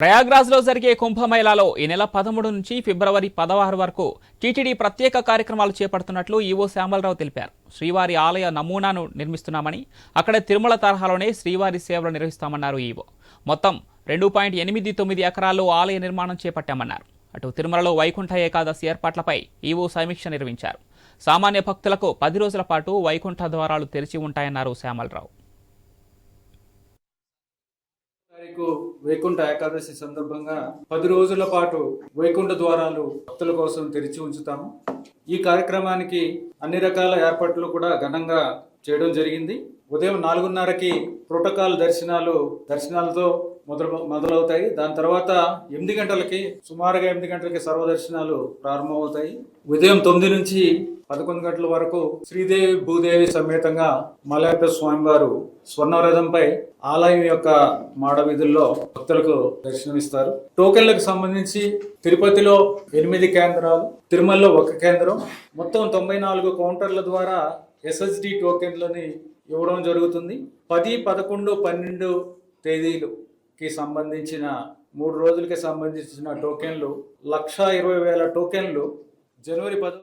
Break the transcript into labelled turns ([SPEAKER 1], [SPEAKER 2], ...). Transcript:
[SPEAKER 1] ప్రయాగ్రాజ్లో జరిగే కుంభమేళాలో ఈ నెల పదమూడు నుంచి ఫిబ్రవరి పదహారు వరకు టీటీడీ ప్రత్యేక కార్యక్రమాలు చేపడుతున్నట్లు ఈవో శ్యామలరావు తెలిపారు. శ్రీవారి ఆలయ నమూనాను నిర్మిస్తున్నామని అక్కడ తిరుమల తరహాలోనే శ్రీవారి సేవలు నిర్వహిస్తామన్నారు ఈవో. మొత్తం రెండు పాయింట్ ఎనిమిది తొమ్మిది ఎకరాల్లో ఆలయ నిర్మాణం చేపట్టామన్నారు. అటు తిరుమలలో వైకుంఠ ఏకాదశి ఏర్పాట్లపై ఈవో సమీక్ష నిర్వహించారు. సామాన్య భక్తులకు పది రోజుల పాటు వైకుంఠ ద్వారాలు తెరిచి ఉంటాయన్నారు శ్యామలరావు.
[SPEAKER 2] తారీఖు వైకుంఠ ఏకాదశి సందర్భంగా పది రోజుల పాటు వైకుంఠ ద్వారాలు భక్తుల కోసం తెరిచి ఉంచుతాము. ఈ కార్యక్రమానికి అన్ని రకాల ఏర్పాట్లు కూడా ఘనంగా చేయడం జరిగింది. ఉదయం నాలుగున్నరకి ప్రోటోకాల్ దర్శనాలు దర్శనాలతో మొదలు మొదలవుతాయి. దాని తర్వాత ఎనిమిది గంటలకి సుమారుగా ఎనిమిది గంటలకి సర్వదర్శనాలు ప్రారంభమవుతాయి. ఉదయం తొమ్మిది నుంచి పదకొండు గంటల వరకు శ్రీదేవి భూదేవి సమేతంగా మలయప్ప స్వామివారు స్వర్ణవ్రతంపై ఆలయం యొక్క మాడ వీధుల్లో భక్తులకు దర్శనమిస్తారు. టోకెన్లకు సంబంధించి తిరుపతిలో ఎనిమిది కేంద్రాలు తిరుమలలో ఒక కేంద్రం మొత్తం తొంభై నాలుగు కౌంటర్ల ద్వారా ఎస్ఎస్డి టోకెన్లని ఇవ్వడం జరుగుతుంది. పది పదకొండు పన్నెండు తేదీలుకి సంబంధించిన మూడు రోజులకి సంబంధించిన టోకెన్లు లక్ష ఇరవై వేల టోకెన్లు జనవరి పద